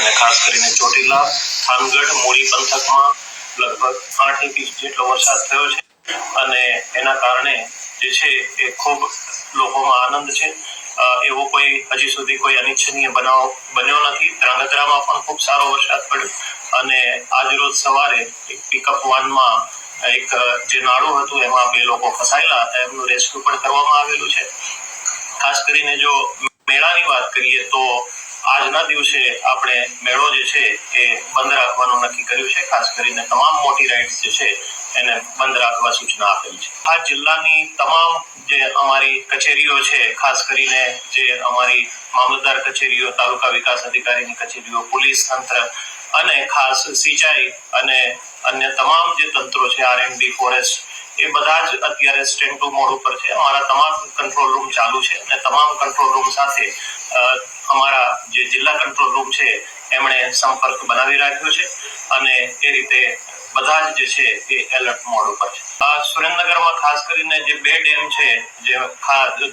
ખાસ કરીને ચોટીલા, થાનગઢ મૂળી પંથકમાં લગભગ આઠ ઇંચ જેટલો વરસાદ થયો છે. અને એના કારણે જે છે એ ખૂબ લોકોમાં આનંદ છે. એવો કોઈ હજી સુધી કોઈ અનિચ્છનીય બનાવ બન્યો નથી. ધ્રાંગધ્રામાં પણ ખૂબ સારો વરસાદ પડ્યો. અને આજરોજ સવારે એક પિકઅપ વાનમાં એક, જે નાળું હતું એમાં બે લોકો ફસાયેલા હતા. એમનું રેસ્ક્યુ પણ કરવામાં આવેલું છે. ખાસ કરીને જો મેળાની વાત કરીએ તો આજના દિવસે આપણે મેળો જે છે એ બંધ રાખવાનું નક્કી કર્યું છે. ખાસ કરીને તમામ મોટી રાઇડ્સ જે છે એને બંધ રાખવા સૂચના આપેલી છે. આ જિલ્લાની તમામ જે અમારી કચેરીઓ છે, ખાસ કરીને જે અમારી મામલતદાર કચેરીઓ, તાલુકા વિકાસ અધિકારીની કચેરીઓ, પોલીસ તંત્ર અને ખાસ સિંચાઈ અને અન્ય તમામ જે તંત્રો છે આરએનબી ફોરેસ્ટ એ બધા જ અત્યારે સ્ટેન્ડ ટુ મોડ ઉપર છે. અમારા તમામ કંટ્રોલ રૂમ ચાલુ છે અને તમામ કંટ્રોલ રૂમ સાથે અમારા જે જિલ્લા કંટ્રોલ રૂમ છે, એમણે સંપર્ક બનાવી રાખ્યો છે અને એ રીતે બધા જ જે છે એ એલર્ટ મોડ ઉપર છે. સુરેન્દ્રનગરમાં ખાસ કરીને જે બે ડેમ છે, જે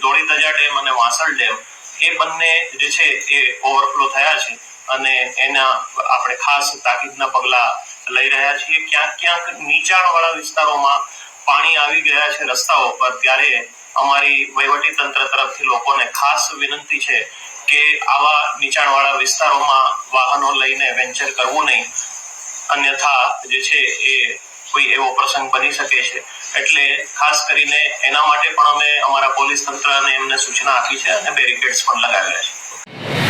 ધોળી ધજા ડેમ અને વાસણ ડેમ, એ બંને જે છે એ ઓવરફ્લો થયા છે અને એના આપણે ખાસ તાકીદના પગલા લઈ રહ્યા છીએ. ક્યાંક ક્યાંક નીચાણવાળા વિસ્તારોમાં પાણી આવી ગયા છે રસ્તાઓ પર, ત્યારે અમારી વહીવટી તંત્ર તરફથી લોકોને ખાસ વિનંતી છે કે આવા નીચાણવાળા વિસ્તારોમાં વાહનો લઈને વેન્ચર કરવું નહીં. અન્યથા જે છે એ કોઈ એવો પ્રસંગ બની શકે છે. એટલે ખાસ કરીને એના માટે પણ અમે અમારા પોલીસ તંત્રને એમને સૂચના આપી છે અને બેરિકેડ્સ પણ લગાવ્યા છે.